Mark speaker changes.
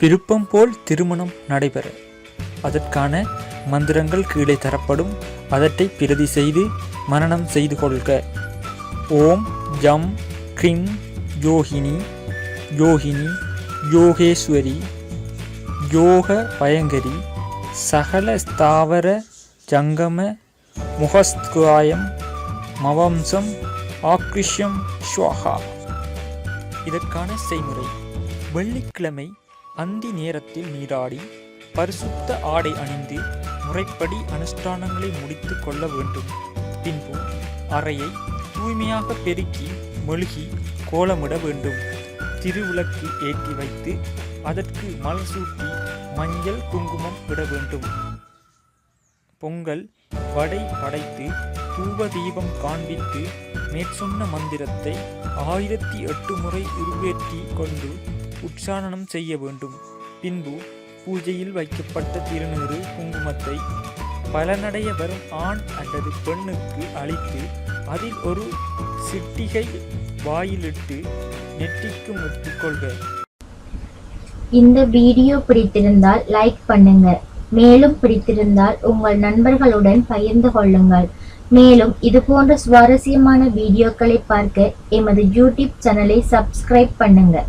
Speaker 1: விருப்பம் போல் திருமணம் நடைபெற. அதற்கான மந்திரங்கள் கீழே தரப்படும். அதற்றை பிரதி செய்து மரணம் செய்து கொள்க. ஓம் ஜம் கிம் யோகினி யோகினி யோகேஸ்வரி யோக பயங்கரி சகல ஸ்தாவர ஜங்கம முகஸ்துவாயம் மவம்சம் ஆக்ரிஷம் ஸ்வாகா இதற்கான செய்முறை. வெள்ளிக்கிழமை அந்தி நேரத்தில் நீராடி பரிசுத்த ஆடை அணிந்து முறைப்படி அனுஷ்டானங்களை முடித்து கொள்ள வேண்டும். பின்பு அறையை தூய்மையாக பெருக்கி மெழுகி கோலமிட வேண்டும். திருவிளக்கு ஏற்றி வைத்து அதற்கு மலர் சூட்டி மஞ்சள் குங்குமம் இட வேண்டும். பொங்கல் வடை படைத்து தூப தீபம் காண்பித்து மேற்சொன்ன மந்திரத்தை ஆயிரத்தி எட்டு முறை உருவேற்றி கொண்டு உச்சாரணம் செய்ய வேண்டும். பின்பு பூஜையில் வைக்கப்பட்ட திருநீறு குங்குமத்தை பலனடைய வரும் ஆண் அல்லது பெண்ணுக்கு அளித்து அதில் ஒரு சிட்டிகை வாயிலிட்டு நெற்றிக்கு முட்டிக்கொள்க
Speaker 2: இந்த வீடியோ பிடித்திருந்தால் லைக் பண்ணுங்க. மேலும் பிடித்திருந்தால் உங்கள் நண்பர்களுடன் பகிர்ந்து கொள்ளுங்கள். மேலும் இது போன்ற சுவாரஸ்யமான வீடியோக்களை பார்க்க எமது யூடியூப் சேனலை சப்ஸ்கிரைப் பண்ணுங்கள்